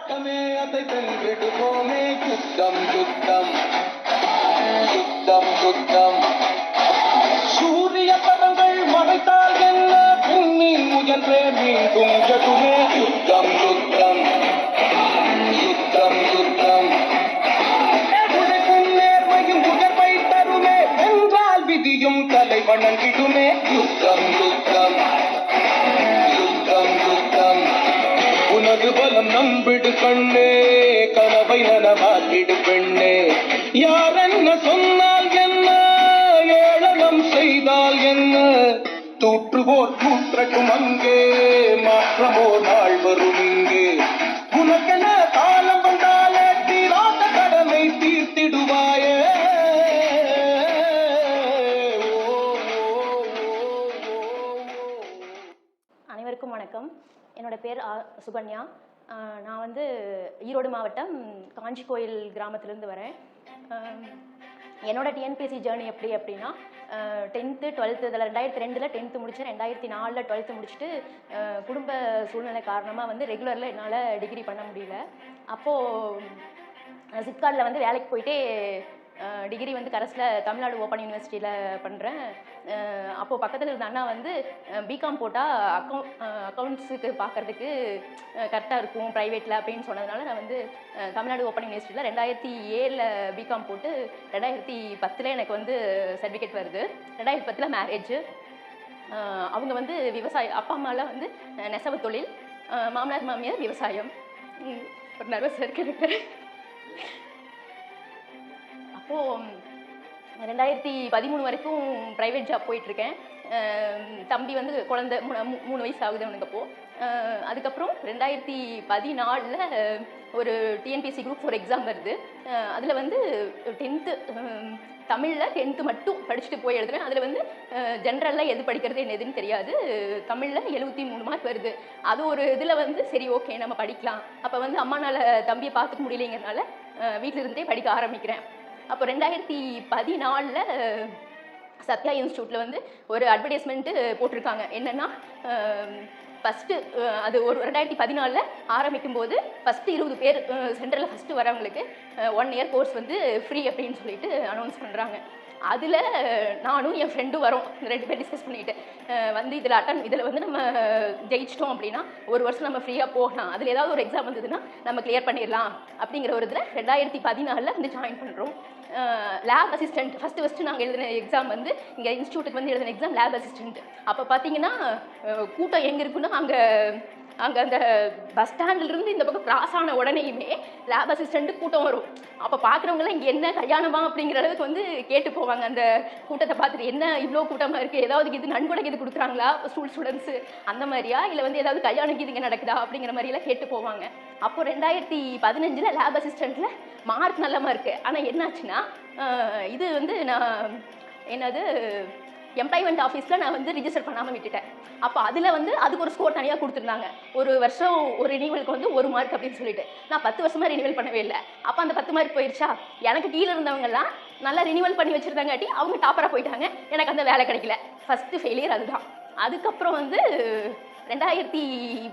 போராட்டமே அதை வென்றிடுவோமே யுத்தம் யுத்தம் யுத்தம் யுத்தம் சூரிய உனது பலம் நம்பிடு கண்ணே கனவை நனவாக்கிடு பெண்ணே. யார் என்ன சொன்னால் என்ன? ஏளனம் செய்தால் என்ன? தூற்றுவோர் தூற்றட்டும் அங்கே மாற்றமோ நாள் வரும் சுகன்யா. நான் வந்து ஈரோடு மாவட்டம் காஞ்சி கோயில் கிராமத்துலேருந்து வரேன். என்னோட டிஎன்பிஎஸ்சி ஜேர்னி எப்படி அப்படின்னா டென்த்து டுவெல்த்து இதில் ரெண்டாயிரத்தி ரெண்டில் டென்த்து முடித்தேன் ரெண்டாயிரத்தி நாலில் டுவெல்த்து முடிச்சுட்டு குடும்ப சூழ்நிலை காரணமாக வந்து ரெகுலரில் என்னால் டிகிரி பண்ண முடியல. அப்போது சிப்கார்டில் வந்து வேலைக்கு போயிட்டே டிகிரி வந்து கரஸில் தமிழ்நாடு ஓப்பன் யூனிவர்சிட்டியில் பண்ணுறேன் அப்போது பக்கத்தில் இருந்த அண்ணா வந்து பிகாம் போட்டால் அக்கௌண்ட் அக்கௌண்ட்ஸுக்கு பார்க்கறதுக்கு கரெக்டாக இருக்கும் ப்ரைவேட்டில் அப்படின்னு சொன்னதுனால நான் வந்து தமிழ்நாடு ஓப்பன் யூனிவர்சிட்டியில் ரெண்டாயிரத்தி ஏழில் பிகாம் போட்டு ரெண்டாயிரத்தி பத்தில் எனக்கு வந்து சர்டிஃபிகேட் வருது. ரெண்டாயிரத்தி பத்தில் மேரேஜ் அவங்க வந்து விவசாயம் அப்பா அம்மாலாம் வந்து நெசவு தொழில் மாமனார் மாமியார் விவசாயம். ஒரு நர்வஸ் இருக்கு எனக்கு. அப்போது ரெண்டாயிரத்தி பதிமூணு வரைக்கும் ப்ரைவேட் ஜாப் போயிட்டுருக்கேன். தம்பி வந்து குழந்த மூணு மூணு வயசு ஆகுது அவனுக்கு அப்போது அதுக்கப்புறம் ரெண்டாயிரத்தி பதினாலில் ஒரு டிஎன்பிஎஸ்சி குரூப் ஃபோர் எக்ஸாம் வருது. அதில் வந்து டென்த்து தமிழில் டென்த்து மட்டும் படிச்சுட்டு போய் எழுதுவேன் அதில் வந்து ஜென்ரலில் எது படிக்கிறது என்ன எதுன்னு தெரியாது. தமிழில் எழுபத்தி மூணு மார்க் வருது. அது ஒரு இதில் வந்து சரி ஓகே நம்ம படிக்கலாம். அப்போ வந்து அம்மானால் தம்பியை பார்த்துக்க முடியலைங்கிறனால வீட்டில் இருந்தே படிக்க ஆரம்பிக்கிறேன். அப்போ ரெண்டாயிரத்தி பதினாலில் சத்யா இன்ஸ்டியூட்டில் வந்து ஒரு அட்வர்டைஸ்மெண்ட்டு போட்டிருக்காங்க. என்னென்னா ஃபஸ்ட்டு அது ஒரு ரெண்டாயிரத்தி பதினாலில் ஆரம்பிக்கும் போது ஃபஸ்ட்டு இருபது பேர் சென்டரில் ஃபஸ்ட்டு வரவங்களுக்கு ஒன் இயர் கோர்ஸ் வந்து ஃப்ரீ அப்படின்னு சொல்லிட்டு அனௌன்ஸ் பண்ணுறாங்க அதில் நானும் என் ஃப்ரெண்டும் வரோம். ரெண்டு பேர் டிஸ்கஸ் பண்ணிக்கிட்டு வந்து இதில் அட்டன் இதில் வந்து நம்ம ஜெயிச்சிட்டோம் அப்படின்னா ஒரு வருஷம் நம்ம ஃப்ரீயாக போகலாம். அதில் ஏதாவது ஒரு எக்ஸாம் வந்ததுன்னா நம்ம கிளியர் பண்ணிடலாம் அப்படிங்கிற ஒரு இதில் ரெண்டாயிரத்தி பதினாலில் வந்து ஜாயின் பண்ணுறோம் லேப் அசிஸ்டன்ட் ஃபஸ்ட்டு ஃபஸ்ட்டு நாங்கள் எழுதின எக்ஸாம் வந்து இங்கே இன்ஸ்டியூட்டுக்கு வந்து எழுதின எக்ஸாம் லேப் அசிஸ்டண்ட் அப்போ பார்த்தீங்கன்னா கூட்டம் எங்கே இருக்குன்னா அங்கே அங்கே அந்த பஸ் ஸ்டாண்ட்லேருந்து இந்த பக்கம் கிராஸ் ஆன உடனேயுமே லேப் அசிஸ்டண்ட்டு கூட்டம் வரும். அப்போ பார்க்குறவங்களாம் இங்கே என்ன கல்யாணமா? அப்படிங்கிற அளவுக்கு வந்து கேட்டு போவாங்க. அந்த கூட்டத்தை பார்த்துட்டு என்ன இவ்வளோ கூட்டமாக இருக்குது ஏதாவது இது நன்கொடை இது கொடுக்குறாங்களா? ஸ்கூல் ஸ்டூடெண்ட்ஸு அந்த மாதிரியா? இல்லை வந்து ஏதாவது கல்யாணம் இது இங்கே நடக்குதா? அப்படிங்கிற மாதிரியெல்லாம் கேட்டு போவாங்க. அப்போ ரெண்டாயிரத்தி பதினஞ்சில் லேப் அசிஸ்டண்ட்டில் மார்க் நல்ல மார்க்கு ஆனால் என்னாச்சுன்னா இது வந்து நான் என்னது எம்ப்ளாய்மெண்ட் ஆஃபீஸில் நான் வந்து ரிஜிஸ்டர் பண்ணாமல் விட்டுட்டேன். அப்போ அதில் வந்து அதுக்கு ஒரு ஸ்கோர் தனியாக கொடுத்துருந்தாங்க. ஒரு வருஷம் ஒரு ரினிவலுக்கு வந்து ஒரு மார்க் அப்படின்னு சொல்லிட்டு. நான் பத்து வருஷமாக ரினிவல் பண்ணவே இல்லை. அப்போ அந்த பத்து மார்க் போயிடுச்சா எனக்கு கீழே இருந்தவங்கெல்லாம் நல்லா ரினிவல் பண்ணி வச்சுருந்தாங்காட்டி அவங்க டாப்பராக போயிட்டாங்க. எனக்கு அந்த வேலை கிடைக்கல. ஃபஸ்ட்டு ஃபெயிலியர் அதுதான். அதுக்கப்புறம் வந்து ரெண்டாயிரத்தி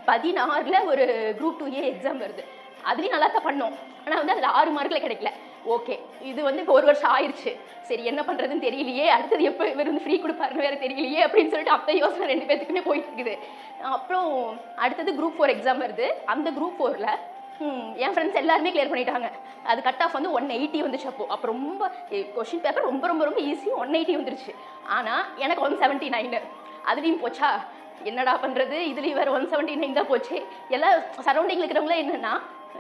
பதினாறில் ஒரு குரூப் டூ ஏ எக்ஸாம் வருது. அதுலேயும் நல்லா தான் பண்ணோம். ஆனால் வந்து அதில் ஆறு மார்க்கில் கிடைக்கல. ஓகே இது வந்து இப்போ ஒரு வருஷம் ஆயிடுச்சு சரி என்ன பண்ணுறதுன்னு தெரியலையே. அடுத்தது எப்போ இவர் வந்து ஃப்ரீ கொடுப்பாருன்னு வேறு தெரியலையே அப்படின்னு சொல்லிட்டு அப்போ யோசனை ரெண்டு பேத்துக்குமே போயிட்டு இருக்குது. அப்புறம் அடுத்தது குரூப் ஃபோர் எக்ஸாம் வருது. அந்த குரூப் ஃபோரில் என் ஃப்ரெண்ட்ஸ் எல்லாருமே கிளியர் பண்ணிட்டாங்க. அது கட் ஆஃப் வந்து ஒன் எயிட்டி வந்துச்சு அப்போ. அப்போ ரொம்ப கொஷின் பேப்பர் ரொம்ப ரொம்ப ரொம்ப ஈஸி ஒன் எயிட்டி வந்துருச்சு. ஆனால் எனக்கு ஒன் செவன்ட்டி நைனு அதுலேயும் போச்சா? என்னடா பண்ணுறது இதுலேயும் வேறு ஒன் செவன்ட்டி நைன் தான் போச்சு. எல்லாம் சரௌண்டிங்கில் இருக்கிறவங்களே என்னென்னா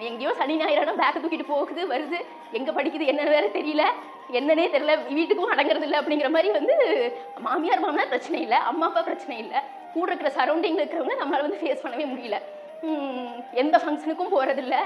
எங்கேயோ சனி ஞாயிறான பேக்கை தூக்கிட்டு போகுது வருது. எங்கே படிக்குது என்னன்னு வேற தெரியல. என்னன்னே தெரியல. வீட்டுக்கும் அடங்குறது இல்லை அப்படிங்கிற மாதிரி வந்து மாமியார் மாமனார் பிரச்சனை இல்லை. அம்மா அப்பா பிரச்சனை இல்லை. கூட இருக்கிற சரௌண்டிங்கில் இருக்கிறவங்க நம்மளால் வந்து ஃபேஸ் பண்ணவே முடியல. எந்த ஃபங்க்ஷனுக்கும் போகிறதில்ல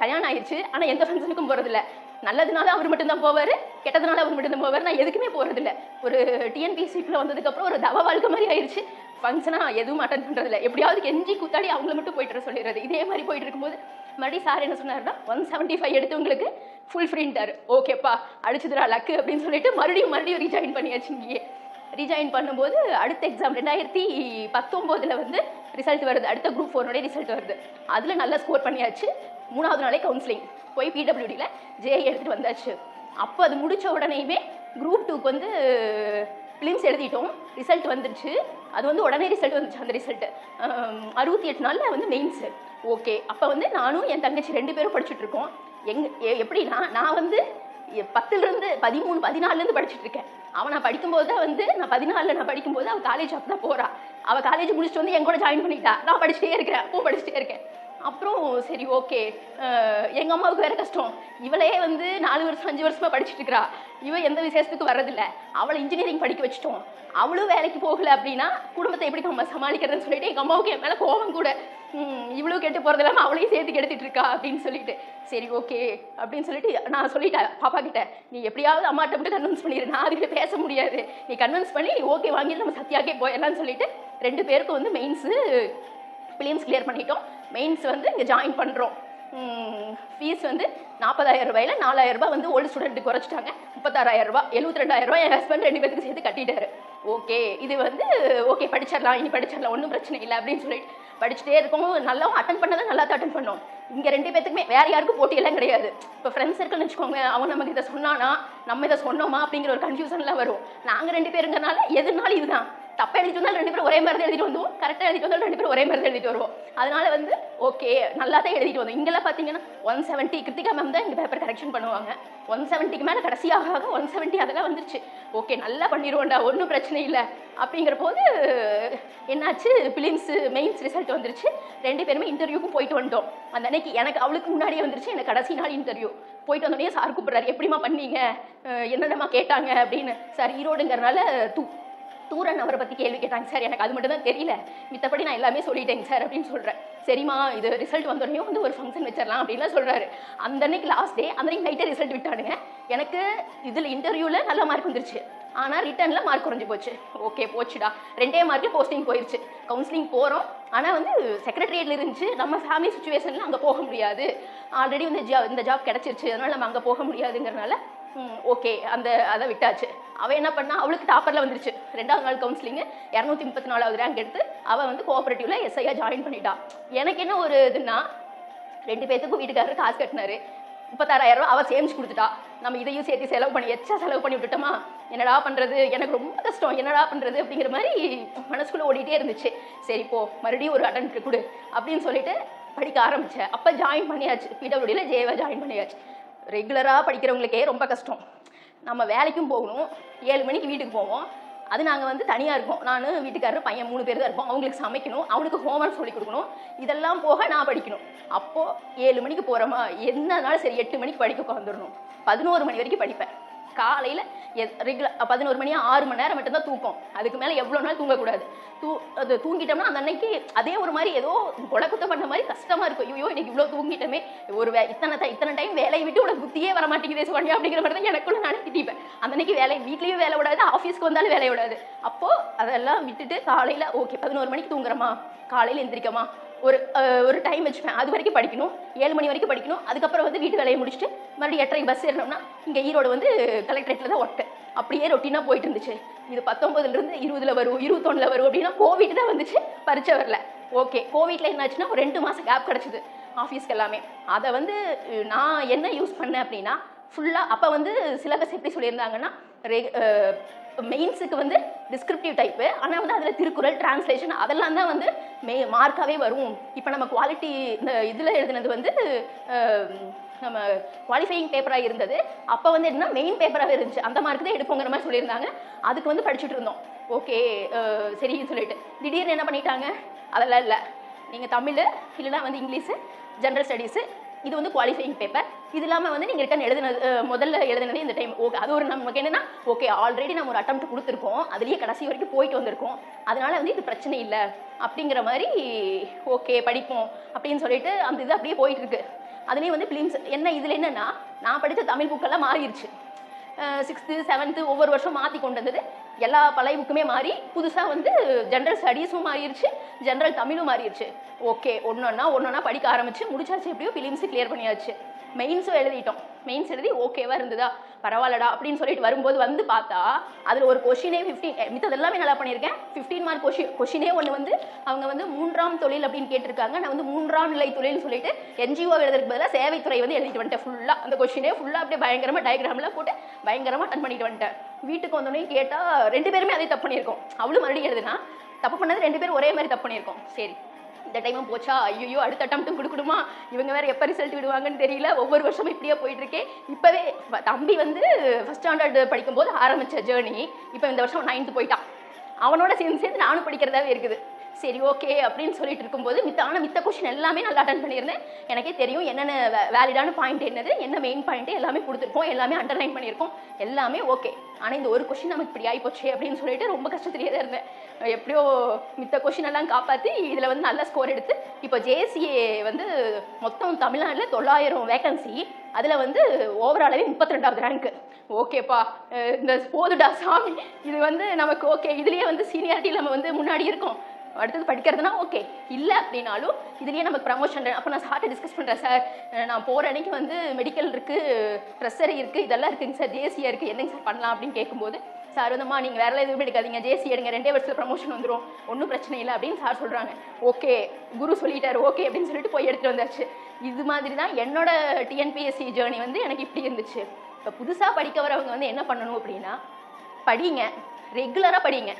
கல்யாணம் ஆயிடுச்சு. ஆனால் எந்த ஃபங்க்ஷனுக்கும் போகிறதில்ல நல்லதுனால அவர் மட்டும்தான் போவார் கெட்டதுனால அவர் மட்டும்தான் போவார். நான் எதுக்குமே போகிறதில்ல ஒரு டிஎன்பிஎஸ்சிக்குள்ள வந்ததுக்கப்புறம் ஒரு தவ வாழ்க்கை மாதிரி ஆயிடுச்சு ஃபங்க்ஷனாக எதுவும் அட்டன் பண்ணுறதில்ல எப்படியாவது கெஞ்சி கூத்தாடி அவங்கள மட்டும் போயிட்டு சொல்லிடுறது. இதே மாதிரி போயிட்டு இருக்கும்போது மறுபடியும் சார் என்ன சொன்னார்னா ஒன் செவன்ட்டி ஃபைவ் எடுத்தவங்களுக்கு ஃபுல் ஃப்ரீன்ட்டார் ஓகேப்பா அடிச்சதுடா லக்கு அப்படின்னு சொல்லிட்டு மறுபடியும் மறுபடியும் ரீஜாயின் பண்ணியாச்சு இங்கேயே. ரீஜாயின் பண்ணும்போது அடுத்த எக்ஸாம் ரெண்டாயிரத்தி பத்தொம்போதில் வந்து ரிசல்ட் வருது. அடுத்த குரூப் ஃபோர்னுடைய ரிசல்ட் வருது. அதில் நல்லா ஸ்கோர் பண்ணியாச்சு. மூணாவது நாளே கவுன்சிலிங் போய் பிடபிள்யூடியில் ஜேஇ எடுத்துகிட்டு வந்தாச்சு. அப்போ அது முடிச்ச உடனேயுமே குரூப் டூக்கு வந்து ஃபிலிம்ஸ் எழுதிட்டோம். ரிசல்ட் வந்துருச்சு. அது வந்து உடனே ரிசல்ட் வந்துச்சு அந்த ரிசல்ட்டு அறுபத்தி எட்டு நாளில் வந்து மெயின்ஸு ஓகே அப்போ வந்து நானும் என் தங்கச்சி ரெண்டு பேரும் படிச்சுட்ருக்கோம் எங் எ- எப்படின்னா நான் வந்து எ- பத்துலேருந்து பதிமூணு பதினாலுலேருந்து படிச்சுட்டு இருக்கேன். அவன் நான் படிக்கும்போது தான் வந்து நான் பதினாலில் நான் படிக்கும்போது அவள் காலேஜ் அப்போ தான் போகிறாள் அவள் காலேஜ் முடிச்சுட்டு வந்து என் கூட ஜாயின் பண்ணிட்டா. நான் படிச்சுட்டே இருக்கிறேன். அப்போ படிச்சுட்டே இருக்கேன். அப்புறம் சரி ஓகே எங்கள் அம்மாவுக்கு வேறு கஷ்டம். இவளே வந்து நாலு வருஷம் அஞ்சு வருஷமாக படிச்சுட்டு இருக்கிறா. இவள் எந்த விசேஷத்துக்கு வர்றதில்ல. அவளை இன்ஜினியரிங் படிக்க வச்சுட்டோம். அவளும் வேலைக்கு போகலை அப்படின்னா குடும்பத்தை எப்படி நம்ம சமாளிக்கிறதுன்னு சொல்லிட்டு எங்கள் அம்மாவுக்கு என் மேலே கோபம் கூட இவ்வளோ கெட்டு போகிறது இல்லாமல் அவளையும் சேர்த்து கெடுத்துட்டு இருக்கா? அப்படின்னு சொல்லிட்டு சரி ஓகே அப்படின்னு சொல்லிட்டு நான் சொல்லிட்டேன் பாப்பா கிட்ட நீ எப்படியாவது அம்மாட்ட மட்டும் கன்வின்ஸ் பண்ணிடு நான் அதுக்கிட்ட பேச முடியாது. நீ கன்வின்ஸ் பண்ணி நீ ஓகே வாங்கிட்டு நம்ம சத்யாக்கே போயிடலாம்னு சொல்லிட்டு ரெண்டு பேருக்கும் வந்து மெயின்ஸு ஃபிலிம்ஸ் கிளியர் பண்ணிட்டோம். மெயின்ஸ் வந்து இங்கே ஜாயின் பண்ணுறோம் ஃபீஸ் வந்து நாற்பதாயிரம் ரூபாயில் நாலாயிரம் ரூபாய் வந்து ஓல்டு ஸ்டூடெண்ட்டுக்கு குறைச்சிட்டாங்க. முப்பத்தாறாயிரம் ரூபாய் எழுபத்தி ரெண்டாயிரம் ரூபாய் என் ஹஸ்பண்ட் ரெண்டு பேருக்கு சேர்த்து கட்டிட்டாரு. ஓகே இது வந்து ஓகே படிச்சிடலாம் இனி படிச்சிடலாம் ஒன்றும் பிரச்சனை இல்லை அப்படின்னு சொல்லிட்டு படிச்சுட்டே இருக்கோம். நல்லா அட்டன் பண்ணதை நல்லா தான் அட்டன் பண்ணோம். இங்கே ரெண்டு பேத்துக்குமே வேறு யாருக்கும் போட்டியெல்லாம் கிடையாது. இப்போ ஃப்ரெண்ட்ஸ் இருக்குன்னு வச்சுக்கோங்க அவன் நமக்கு இதை சொன்னானா நம்ம இதை சொன்னோமா அப்படிங்கிற ஒரு கன்ஃபியூஷன்லாம் வரும். நாங்கள் ரெண்டு பேருங்கிறனால எதுனாலும் இதுதான். தப்பாக எழுதிட்டு வந்தாலும் ரெண்டு பேரும் ஒரே மாதிரி தான் எழுதிட்டு வந்துவோம். கரெக்டாக எழுதிட்டு வந்தாலும் ரெண்டு பேரும் ஒரே மாதிரி தான் எழுதிட்டு வருவோம். அதனால வந்து ஓகே நல்லா தான் எழுதிட்டு வந்தோம். இங்கெல்லாம் பார்த்தீங்கன்னா ஒன் செவன்ட்டி கிருத்திகா மேம் தான் இந்த பேப்பர் கரெக்ஷன் பண்ணுவாங்க. ஒன் செவன்ட்டிக்கு மேலே கடைசியாக ஒன் செவன்ட்டி அதெல்லாம் வந்துருச்சு. ஓகே நல்லா பண்ணிடுவோம்டா ஒன்றும் பிரச்சனை இல்லை. அப்படிங்கிற போது என்னாச்சு? பிலிம்ஸு மெயின்ஸ் ரிசல்ட் வந்துருச்சு. ரெண்டு பேருமே இன்டர்வியூக்கும் போயிட்டு வந்துட்டோம் அந்த அன்னைக்கு எனக்கு அவளுக்கு முன்னாடியே வந்துருச்சு எனக்கு கடைசி நாள் இன்டர்வியூ போயிட்டு வந்தோடனே சார் கூப்பிட்றாரு எப்படிம்மா பண்ணீங்க? என்னென்னமா கேட்டாங்க அப்படின்னு. சார் ஈரோடுங்கிறனால தூ தூரன் அவரை பற்றி கேள்வி கேட்டாங்க சார். எனக்கு அது மட்டும் தான் தெரியல. மித்தபடி நான் எல்லாமே சொல்லிட்டேங்க சார் அப்படின்னு சொல்கிறேன் சரிம்மா இது ரிசல்ட் வந்தோடனே வந்து ஒரு ஃபங்க்ஷன் வச்சிடலாம் அப்படின்லாம் சொல்கிறாரு அந்த அன்னைக்கு லாஸ்ட் டே அந்த அன்னைக்கு நைட்டே ரிசல்ட் விட்டானுங்க. எனக்கு இதில் இன்டர்வியூவில் நல்ல மார்க் வந்துருச்சு. ஆனால் ரிட்டர்னில் மார்க் குறைஞ்சி போச்சு. ஓகே போச்சுடா. ரெண்டே மார்க்கில் போஸ்டிங் போயிடுச்சு கவுன்சிலிங் போகிறோம் ஆனால் வந்து செக்ரட்டரியேட்டில் இருந்துச்சு. நம்ம ஃபேமிலி சுச்சுவேஷனில் அங்கே போக முடியாது. ஆல்ரெடி வந்து ஜா இந்த ஜாப் கிடச்சிருச்சு. அதனால் நம்ம அங்கே போக முடியாதுங்கிறனால ஓகே அந்த அதை விட்டாச்சு. அவள் என்ன பண்ணா? அவளுக்கு டாப்பரில் வந்துருச்சு. ரெண்டாவது நாள் கவுன்சிலிங்கு இரநூத்தி முப்பத்தி நாலாவது ரேங்க் எடுத்து அவள் வந்து கோஆபரேட்டிவ்ல எஸ்ஐயா ஜாயின் பண்ணிட்டா. எனக்கு என்ன ஒரு இதுன்னா ரெண்டு பேர்த்துக்கும் வீட்டுக்காரர் காசு கட்டினாரு. முப்பத்தாறாயிரம் ரூபா அவள் சேமிச்சு கொடுத்துட்டா. நம்ம இதையும் சேர்த்து செலவு பண்ணி எச்சா செலவு பண்ணி விட்டுட்டோமா? என்னடா பண்ணுறது எனக்கு ரொம்ப கஷ்டம். என்னடா பண்ணுறது அப்படிங்கிற மாதிரி மனசுக்குள்ளே ஓடிட்டே இருந்துச்சு. சரி போ. மறுபடியும் ஒரு அட்டன் கொடு. அப்படின்னு சொல்லிட்டு படிக்க ஆரம்பித்தேன் அப்போ ஜாயின் பண்ணியாச்சு. பிடபிள்யூடியில் ஜேவா ஜாயின் பண்ணியாச்சு. ரெகுலராக படிக்கிறவங்களுக்கே ரொம்ப கஷ்டம். நம்ம வேலைக்கும் போகணும். ஏழு மணிக்கு வீட்டுக்கு போவோம். அது நாங்கள் வந்து தனியாக இருக்கோம். நான் வீட்டுக்காரர் பையன் மூணு பேர் தான் இருப்போம். அவங்களுக்கு சமைக்கணும். அவனுக்கு ஹோம்ஒர்க் சொல்லி கொடுக்கணும். இதெல்லாம் போக நான் படிக்கணும். அப்போது ஏழு மணிக்கு போகிறோமா என்னனாலும் சரி எட்டு மணிக்கு படிக்க உட்காந்துடணும் பதினோரு மணி வரைக்கும் படிப்பேன். காலையில் ரெகுலர் பதினோரு மணி ஆறு மணி நேரம் மட்டும்தான் தூக்கம் அதுக்கு மேலே எவ்வளோ நாள் தூங்கக்கூடாது. தூ அது தூங்கிட்டோம்னா அந்த அன்னைக்கு அதே ஒரு மாதிரி ஏதோ குழப்பத்தை பண்ண மாதிரி கஷ்டமாக இருக்கும். ஐயோ இன்னைக்கு இவ்வளோ தூங்கிட்டோமே. ஒரு வே இத்தனை இத்தனை டைம் வேலையை விட்டு உனக்கு புத்தியே வர மாட்டேங்குது சுவன்யா அப்படிங்கிற மாதிரி தான் எனக்குள்ள நானே திட்டிப்பேன். அந்த அன்னைக்கு வேலை வீட்லேயும் வேலை விடாது ஆஃபீஸ்க்கு வந்தாலும் வேலை விடாது அப்போது அதெல்லாம் விட்டுட்டு காலையில் ஓகே பதினோரு மணிக்கு தூங்குறமா காலையில் எந்திரிக்கமா ஒரு ஒரு டைம் வச்சுப்பேன். அது வரைக்கும் படிக்கணும். ஏழு மணி வரைக்கும் படிக்கணும். அதுக்கப்புறம் வந்து வீட்டு வேலையை முடிச்சுட்டு மறுபடியும் எட்டரைக்கு பஸ் ஏறினோம்னா இங்கே ஈரோடு வந்து கலெக்டரேட்டில் தான் ஒட்டேன். அப்படியே ரொட்டீனாக போயிட்டு இருந்துச்சு. இது பத்தொம்பதுலேருந்து இருபதில் வரும் இருபத்தொன்னில் வரும் அப்படின்னா கோவிட் தான் வந்துச்சு. பரிச்சை வரல. ஓகே கோவிட்ல என்னாச்சுன்னா ஒரு ரெண்டு மாதம் கேப் கிடச்சிது. ஆஃபீஸ்க்கு எல்லாமே. அதை வந்து நான் என்ன யூஸ் பண்ணேன் அப்படின்னா ஃபுல்லாக அப்போ வந்து சிலபஸ் எப்படி சொல்லியிருந்தாங்கன்னா மெயின்ஸுக்கு வந்து டிஸ்கிரிப்டிவ் டைப்பு ஆனால் வந்து அதில் திருக்குறள் டிரான்ஸ்லேஷன் அதெல்லாம் தான் வந்து மே மார்க்காகவே வரும். இப்போ நம்ம குவாலிட்டி இந்த இதில் எழுதுனது வந்து நம்ம குவாலிஃபையிங் பேப்பராக இருந்தது. அப்போ வந்து என்னன்னா மெயின் பேப்பராகவே இருந்துச்சு. அந்த மார்க் தான் எடுப்போங்கிற மாதிரி சொல்லியிருந்தாங்க. அதுக்கு வந்து படிச்சுட்டு இருந்தோம். ஓகே சரின்னு சொல்லிட்டு. திடீர்னு என்ன பண்ணிட்டாங்க? அதெல்லாம் இல்லை. நீங்கள் தமிழ் இல்லைனா வந்து இங்கிலீஷு ஜென்ரல் ஸ்டடீஸு இது வந்து குவாலிஃபையிங் பேப்பர் இது இல்லாமல் வந்து நீங்கள் ரிட்டன் எழுதுனது முதல்ல எழுதுனதே இந்த டைம் ஓகே அது ஒரு நமக்கு என்னன்னா ஓகே ஆல்ரெடி நம்ம ஒரு அட்டம் கொடுத்துருக்கோம் அதுலேயே கடைசி வரைக்கும் போயிட்டு வந்திருக்கோம். அதனால வந்து இது பிரச்சனை இல்லை. அப்படிங்கிற மாதிரி ஓகே படிப்போம் அப்படின்னு சொல்லிட்டு அந்த இது அப்படியே போயிட்டுருக்கு. அதுலேயும் வந்து ஃபிலிம்ஸ் என்ன இதில் என்னென்னா நான் படித்த தமிழ் புக்கெல்லாம் மாறிடுச்சு. சிக்ஸ்த்து செவன்த்து ஒவ்வொரு வருஷம் மாற்றி கொண்டு வந்தது எல்லா பழைய புக்குமே மாறி புதுசாக வந்து ஜென்ரல் ஸ்டடீஸும் மாறிடுச்சு ஜென்ரல் தமிழும் மாறிடுச்சு. ஓகே ஒன்று ஒன்றா ஒன்று ஒன்றா படிக்க ஆரம்பிச்சு முடிச்சாச்சு எப்படியோ ஃபிலிம்ஸு கிளியர் பண்ணியாச்சு. மெயின்ஸும் எழுதிட்டோம். மெயின்ஸ் எழுதி ஓகேவா இருந்ததா? பரவாயில்லடா அப்படின்னு சொல்லிட்டு வரும்போது வந்து பார்த்தா அதில் ஒரு கொஷினே ஃபிஃப்டீன் மித்தது எல்லாமே நல்லா பண்ணியிருக்கேன். ஃபிஃப்டீன் மார்க் கொஷின் கொஷினே ஒன்று வந்து அவங்க வந்து மூன்றாம் தொழில் அப்படின்னு கேட்டிருக்காங்க. நான் வந்து மூன்றாம் நிலை தொழில்னு சொல்லிட்டு என்ஜிஓ எழுதுறதுக்கு பதிலாக சேவைத்துறை வந்து எழுதிட்டு வந்துட்டேன் ஃபுல்லாக அந்த கொஷினே ஃபுல்லாக அப்படியே பயங்கரமாக டயக்ராம்லாம் போட்டு பயங்கரமாக டன் பண்ணிட்டு வந்துட்டேன். வீட்டுக்கு வந்தோடனே கேட்டால் ரெண்டு பேருமே அதே தப்பு பண்ணியிருக்கோம். அவளும் மறுபடியும் எழுதுனா தப்பு பண்ணது ரெண்டு பேரும் ஒரே மாதிரி தப்பு பண்ணியிருக்கோம். சரி இந்த டைமும் போச்சா? ஐயோ அடுத்த அட்டம்ப்ட்டும் கொடுக்கணுமா? இவங்க வேற எப்போ ரிசல்ட் விடுவாங்கன்னு தெரியல. ஒவ்வொரு வருஷமும் இப்படியே போயிட்டு இருக்கேன் இப்போவே தம்பி வந்து ஃபஸ்ட் ஸ்டாண்டர்டு படிக்கும்போது ஆரம்பித்த ஜேர்னி இப்போ இந்த வருஷம் நைன்த்து போயிட்டான். அவனோட சேர்ந்து சேர்ந்து நானும் படிக்கிறதாவே இருக்குது. சரி ஓகே அப்படின்னு சொல்லிட்டு இருக்கும்போது மித்த ஆனால் மித்த கொஷின் எல்லாமே நல்லா அட்டன் பண்ணியிருந்தேன். எனக்கே தெரியும் என்னென்ன வேலிடான பாயிண்ட் என்னது என்ன மெயின் பாயிண்ட்டு எல்லாமே கொடுத்துருப்போம் எல்லாமே அண்டர்லைன் பண்ணியிருக்கோம். எல்லாமே ஓகே ஆனால் இந்த ஒரு கொஷின் நமக்கு இப்படி ஆகிப்போச்சு அப்படின்னு சொல்லிட்டு ரொம்ப கஷ்டத்திலேயே தான் இருந்தேன். எப்படியோ மித்த கொஷின் எல்லாம் காப்பாற்றி இதில் வந்து நல்ல ஸ்கோர் எடுத்து இப்போ ஜேசிஏ வந்து மொத்தம் தமிழ்நாட்டில் தொள்ளாயிரம் வேகன்சி அதில் வந்து ஓவராலாகவே முப்பத்தி ரெண்டாவது ரேங்க்கு ஓகேப்பா இந்த போதுடா சாமி. இது வந்து நமக்கு ஓகே இதுலேயே வந்து சீனியாரிட்டி நம்ம வந்து முன்னாடி இருக்கோம். அடுத்தது படிக்கிறதுனா ஓகே இல்லை அப்படின்னாலும் இதுலேயே நமக்கு ப்ரமோஷன் அப்போ நான் சார்ட்டை டிஸ்கஸ் பண்ணுறேன் சார் நான் போகிற அன்னைக்கு வந்து மெடிக்கல் இருக்குது ப்ரெஷர் இருக்குது இதெல்லாம் இருக்குங்க சார் ஜேசியாக இருக்குது என்னங்க சார் பண்ணலாம் அப்படின்னு கேட்கும்போது சார் வந்தும்மா நீங்கள் வேற எதுவும் எடுக்காதீங்க. ஜேசி எடுங்க. ரெண்டே வருஷத்தில் ப்ரமோஷன் வந்துடும் ஒன்றும் பிரச்சனை இல்லை. அப்படின்னு சார் சொல்கிறாங்க ஓகே குரு சொல்லிட்டார். ஓகே அப்படின்னு சொல்லிட்டு போய் எடுத்துகிட்டு வந்தாச்சு. இது மாதிரி தான் என்னோட டிஎன்பிஎஸ்சி ஜேர்னி வந்து எனக்கு இப்படி இருந்துச்சு. இப்போ புதுசாக படிக்க வரவங்க வந்து என்ன பண்ணணும் அப்படின்னா படிங்க. ரெகுலராக படிங்க.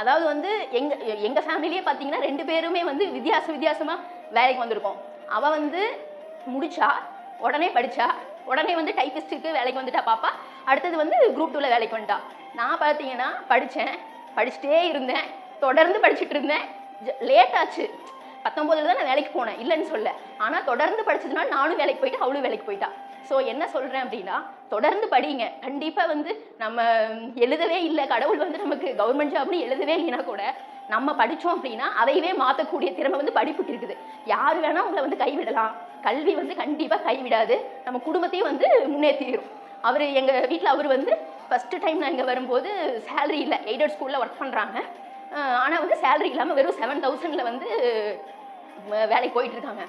அதாவது வந்து எங்கள் எங்கள் ஃபேமிலியே பார்த்தீங்கன்னா ரெண்டு பேருமே வந்து வித்தியாச வித்தியாசமாக வேலைக்கு வந்திருக்கோம். அவள் வந்து முடிச்சா உடனே படித்தா உடனே வந்து டைப்பிஸ்ட்டுக்கு வேலைக்கு வந்துட்டா பாப்பா. அடுத்தது வந்து குரூப் டூவில் வேலைக்கு வந்துட்டா. நான் பார்த்தீங்கன்னா படித்தேன் படிச்சுட்டே இருந்தேன் தொடர்ந்து படிச்சுட்டு இருந்தேன். லேட் ஆச்சு. பத்தொம்போதுல தான் நான் வேலைக்கு போனேன் இல்லைன்னு சொல்ல ஆனால் தொடர்ந்து படிச்சதுனால நானும் வேலைக்கு போயிட்டு அவளும் வேலைக்கு போயிட்டா. ஸோ என்ன சொல்கிறேன் அப்படின்னா தொடர்ந்து படிங்க. கண்டிப்பாக வந்து நம்ம எழுதவே இல்லை. கடவுள் வந்து நமக்கு கவர்மெண்ட் ஜாப்னு எழுதவே இல்லைன்னா கூட நம்ம படித்தோம் அப்படின்னா அதையவே மாற்றக்கூடிய திறமை வந்து படிப்புக்கு இருக்குது யார் வேணால் உங்களை வந்து கைவிடலாம். கல்வி வந்து கண்டிப்பாக கைவிடாது. நம்ம குடும்பத்தையும் வந்து முன்னேற்றிடும் அவர் எங்கள் வீட்டில் அவர் வந்து ஃபஸ்ட்டு டைம் நான் இங்கே வரும்போது சேலரி இல்லை. எய்டட் ஸ்கூலில் ஒர்க் பண்ணுறாங்க ஆனால் வந்து சேலரி இல்லாமல் வெறும் செவன் தௌசண்டில் வந்து வேலைக்கு போயிட்டு இருக்காங்க.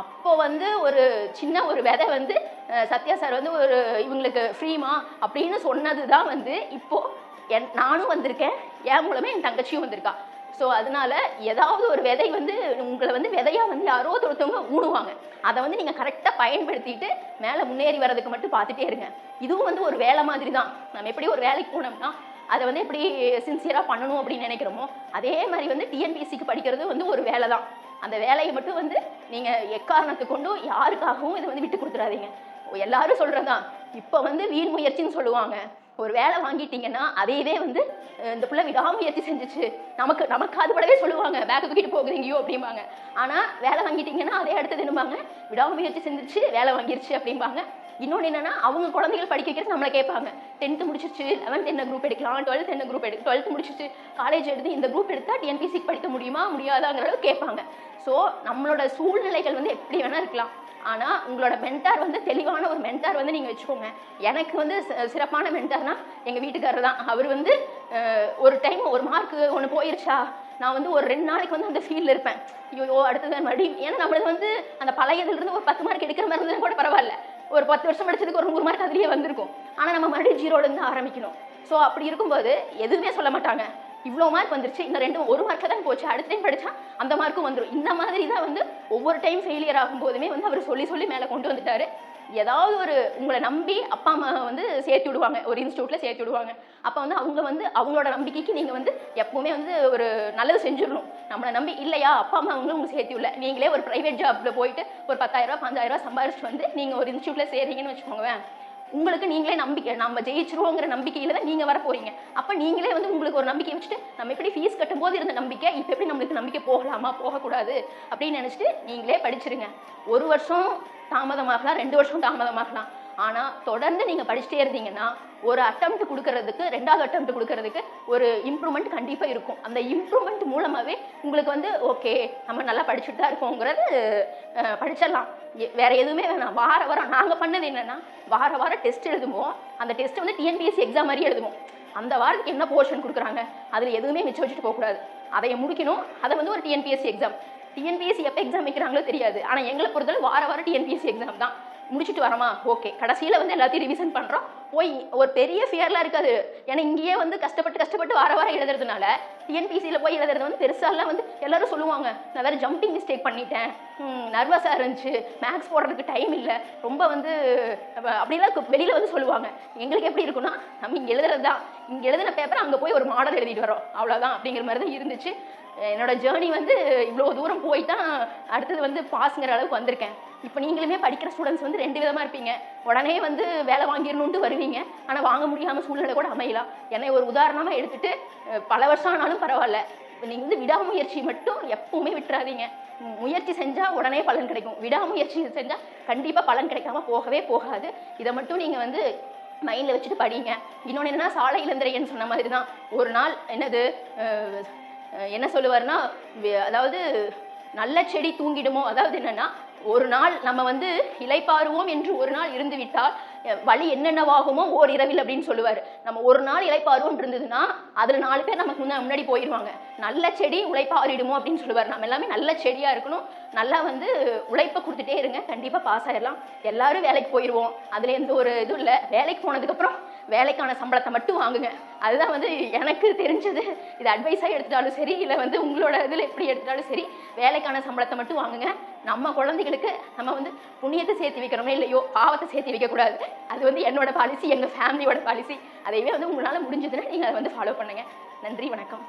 அப்போ வந்து ஒரு சின்ன ஒரு விதை வந்து சத்யா சார் வந்து ஒரு இவங்களுக்கு ஃப்ரீமா அப்படின்னு சொன்னது தான் வந்து இப்போது என் நானும் வந்திருக்கேன். என் மூலமே என் தங்கச்சியும் வந்திருக்கா. ஸோ அதனால ஏதாவது ஒரு விதை வந்து உங்களை வந்து விதையாக வந்து யாரோ ஒருத்தவங்க ஊடுவாங்க அதை வந்து நீங்கள் கரெக்டாக பயன்படுத்திட்டு மேலே முன்னேறி வர்றதுக்கு மட்டும் பார்த்துட்டே இருங்க. இதுவும் வந்து ஒரு வேலை மாதிரி தான் நம்ம எப்படி ஒரு வேலைக்கு போனோம்னா அதை வந்து எப்படி சின்சியராக பண்ணணும் அப்படின்னு நினைக்கிறோமோ அதே மாதிரி வந்து டிஎன்பிஎஸ்சிக்கு படிக்கிறது வந்து ஒரு வேலை தான் அந்த வேலையை மட்டும் வந்து நீங்கள் எக்காரணத்தை கொண்டும் யாருக்காகவும் இதை வந்து விட்டு கொடுத்துடாதீங்க. எல்லாரும் சொல்கிறதான் இப்போ வந்து வீண் முயற்சின்னு சொல்லுவாங்க. ஒரு வேலை வாங்கிட்டீங்கன்னா அதையவே வந்து இந்த பிள்ளை விடாமுயற்சி செஞ்சுச்சு. நமக்கு நமக்கு அது படவே சொல்லுவாங்க. பேக்கை தூக்கிட்டு போகுதுங்கயோ அப்படிம்பாங்க. ஆனால் வேலை வாங்கிட்டீங்கன்னா அதே அடுத்தது என்னம்பாங்க? விடாமுயற்சி செஞ்சிச்சு வேலை வாங்கிருச்சு அப்படிம்பாங்க. இன்னொன்று என்னன்னா அவங்க குழந்தைகள் படிக்க வைக்கிறது நம்மளை கேட்பாங்க. டென்த்து முடிச்சிருச்சு லெவன்த் என்ன குரூப் எடுக்கலாம் டுவெல்த் என்ன குரூப் எடுக்க டுவெல்த் முடிச்சிருச்சு காலேஜ் எடுத்து இந்த குரூப் எடுத்தா டிஎன்பிசிக்கு படிக்க முடியுமா முடியாதாங்கிற அளவுக்கு கேட்பாங்க. ஸோ நம்மளோட சூழ்நிலைகள் வந்து எப்படி வேணால் இருக்கலாம். ஆனால் உங்களோட மென்டார் வந்து தெளிவான ஒரு மென்டார் வந்து நீங்கள் வச்சுக்கோங்க. எனக்கு வந்து சிறப்பான மென்டார்னா எங்கள் வீட்டுக்காரர் தான். அவர் வந்து ஒரு டைம் ஒரு மார்க்கு ஒன்று போயிருச்சா? நான் வந்து ஒரு ரெண்டு நாளைக்கு வந்து அந்த ஃபீல்டில் இருப்பேன். ஐயோ அடுத்தது மறுபடியும் ஏன்னா நம்மளது வந்து அந்த பழையதுலேருந்து ஒரு பத்து மார்க் எடுக்கிற மாதிரி இருந்தால் கூட பரவாயில்ல. ஒரு பத்து வருஷம் படிச்சதுக்கு ஒரு நூறு மார்க் அதுலேயே வந்திருக்கும். ஆனால் நம்ம மறுபடியும் ஜீரோலேருந்து ஆரம்பிக்கணும். ஸோ அப்படி இருக்கும்போது எதுவுமே சொல்ல மாட்டாங்க. இவ்வளோ மார்க் வந்துருச்சு இன்னும் ரெண்டு ஒரு மார்க்கில் தான் போச்சு. அடுத்த டைம் படித்தா அந்த மார்க்கும் வந்துடும் இந்த மாதிரி தான் வந்து ஒவ்வொரு டைம் ஃபெயிலியர் ஆகும் போதுமே வந்து அவர் சொல்லி சொல்லி மேலே கொண்டு வந்துட்டாரு. ஏதாவது ஒரு உங்களை நம்பி அப்பா அம்மா வந்து சேர்த்து விடுவாங்க. ஒரு இன்ஸ்டியூட்டில் சேர்த்து விடுவாங்க. அப்போ வந்து அவங்க வந்து அவங்களோட நம்பிக்கைக்கு நீங்கள் வந்து எப்பவுமே வந்து ஒரு நல்லது செஞ்சிடணும். நம்மளை நம்பி இல்லையா அப்பா அம்மா அவங்களும் உங்களுக்கு சேர்த்து விடல. நீங்களே ஒரு ப்ரைவேட் ஜாப்பில் போயிட்டு ஒரு பத்தாயிரரூபா பஞ்சாயிரரூபா சம்பாரிச்சிட்டு வந்து நீங்கள் ஒரு இன்ஸ்டியூட்டில் சேர்றீங்கன்னு வச்சுக்கோங்க உங்களுக்கு நீங்களே நம்பிக்கை நம்ம ஜெயிச்சிருவோங்கிற நம்பிக்கையில தான் நீங்க வர போறீங்க. அப்ப நீங்களே வந்து உங்களுக்கு ஒரு நம்பிக்கை வச்சுட்டு நம்ம எப்படி ஃபீஸ் கட்டும் போது இருந்த நம்பிக்கை இப்போ எப்படி நம்மளுக்கு நம்பிக்கை போகலாமா போகக்கூடாது? அப்படின்னு நினைச்சிட்டு நீங்களே படிச்சிருங்க. ஒரு வருஷம் தாமதமாகலாம் ரெண்டு வருஷம் தாமதமாகலாம். ஆனால் தொடர்ந்து நீங்கள் படிச்சுட்டே இருந்தீங்கன்னா ஒரு அட்டம்ப்ட் கொடுக்கறதுக்கு ரெண்டாவது அட்டம்ப்ட் கொடுக்கறதுக்கு ஒரு இம்ப்ரூவ்மெண்ட் கண்டிப்பாக இருக்கும். அந்த இம்ப்ரூவ்மெண்ட் மூலமாகவே உங்களுக்கு வந்து ஓகே நம்ம நல்லா படிச்சுட்டு தான் இருக்கோங்கிறது படிச்சிடலாம். எ- வேற எதுவுமே வேணாம். வார வாரம் நாங்கள் பண்ணது என்னென்னா வார வாரம் டெஸ்ட் எழுதுவோம். அந்த டெஸ்ட் வந்து டிஎன்பிஎஸ்சி எக்ஸாம் மாதிரி எழுதுவோம். அந்த வாரத்துக்கு என்ன போர்ஷன் கொடுக்குறாங்க அதில் எதுவுமே மிச்சம் வச்சுட்டு போகக்கூடாது. அதை முடிக்கணும். அதை வந்து ஒரு டிஎன்பிஎஸ்சி எக்ஸாம் டிஎன்பிஎஸ்சி எப்போ எக்ஸாம் வைக்கிறாங்களோ தெரியாது. ஆனால் எங்களை பொறுத்தவரை வார வாரம் டிஎன்பிஎஸ்சி எக்ஸாம் தான். முடிச்சுட்டு வரமா? ஓகே கடைசியில் வந்து எல்லாத்தையும் ரிவிஷன் பண்ணுறோம் போய் ஒரு பெரிய ஃபியர்லாம் இருக்காது. ஏன்னா இங்கேயே வந்து கஷ்டப்பட்டு கஷ்டப்பட்டு வார வாரம் எழுதுறதுனால டிஎன்பிசியில் போய் எழுதுறது வந்து பெருசாலாம் வந்து எல்லாரும் சொல்லுவாங்க. நான் வேறு ஜம்பிங் மிஸ்டேக் பண்ணிட்டேன். நர்வஸாக இருந்துச்சு. மேக்ஸ் போடுறதுக்கு டைம் இல்லை. ரொம்ப வந்து அப்படிலாம் வெளியில் வந்து சொல்லுவாங்க. எங்களுக்கு எப்படி இருக்குன்னா நம்ம இங்கே எழுதுறது தான் இங்கே எழுதின பேப்பர் அங்கே போய் ஒரு மாடல் எழுதிட்டு வரோம் அவ்வளோதான் அப்படிங்கிற மாதிரி தான் இருந்துச்சு. என்னோட ஜேர்னி வந்து இவ்வளோ தூரம் போய் தான் அடுத்தது வந்து பாஸ்ங்கிற அளவுக்கு வந்திருக்கேன். இப்போ நீங்களுமே படிக்கிற ஸ்டூடெண்ட்ஸ் வந்து ரெண்டு விதமாக இருப்பீங்க. உடனே வந்து வேலை வாங்கிடணுன்ட்டு வருவீங்க. ஆனால் வாங்க முடியாமல் சூழ்நிலை கூட அமையலாம் என்னை ஒரு உதாரணமாக எடுத்துகிட்டு பல வருஷம் ஆனாலும் பரவாயில்ல. நீங்கள் வந்து விடாமுயற்சி மட்டும் எப்பவுமே விட்டுறாதீங்க. முயற்சி செஞ்சால் உடனே பலன் கிடைக்கும். விடாமுயற்சி செஞ்சால் கண்டிப்பாக பலன் கிடைக்காம போகவே போகாது. இதை மட்டும் நீங்கள் வந்து மைண்டில் வச்சுட்டு படிங்க. இன்னொன்று என்னன்னா சாலை இளந்திரைன்னு சொன்ன மாதிரி தான் ஒரு நாள் என்னது என்ன சொல்லுவார்னா அதாவது நல்ல செடி தூங்கிடுமோ அதாவது என்னன்னா ஒரு நாள் நம்ம வந்து இலைப்பாருவோம் என்று ஒரு நாள் இருந்து விட்டால் வழி என்னென்னவாகுமோ ஓர் இரவில் அப்படின்னு சொல்லுவார். நம்ம ஒரு நாள் இலைப்பாருவோம் இருந்ததுன்னா அதில் நாலு பேர் நமக்கு முன்ன- முன்னாடி போயிடுவாங்க நல்ல செடி உழைப்பாரிடுமோ அப்படின்னு சொல்லுவார். நம்ம எல்லாமே நல்ல செடியாக இருக்கணும். நல்லா வந்து உழைப்பை கொடுத்துட்டே இருங்க. கண்டிப்பாக பாஸ் ஆயிடலாம் எல்லாரும் வேலைக்கு போயிடுவோம் அதில் எந்த ஒரு இதுவும் இல்லை. வேலைக்கு போனதுக்கப்புறம் வேலைக்கான சம்பளத்தை மட்டும் வாங்குங்க. அதுதான் வந்து எனக்கு தெரிஞ்சது. இது அட்வைஸாக எடுத்துட்டாலும் சரி இல்லை வந்து உங்களோட இதில் எப்படி எடுத்துட்டாலும் சரி வேலைக்கான சம்பளத்தை மட்டும் வாங்குங்க. நம்ம குழந்தைகளுக்கு நம்ம வந்து புண்ணியத்தை சேர்த்து வைக்கிறோமோ இல்லையோ பாவத்தை சேர்த்து வைக்கக்கூடாது. அது வந்து என்னோட பாலிசி எங்கள் ஃபேமிலியோட பாலிசி அதையவே வந்து உங்களால் முடிஞ்சதுன்னா நீங்கள் அதை வந்து ஃபாலோ பண்ணுங்கள் நன்றி வணக்கம்.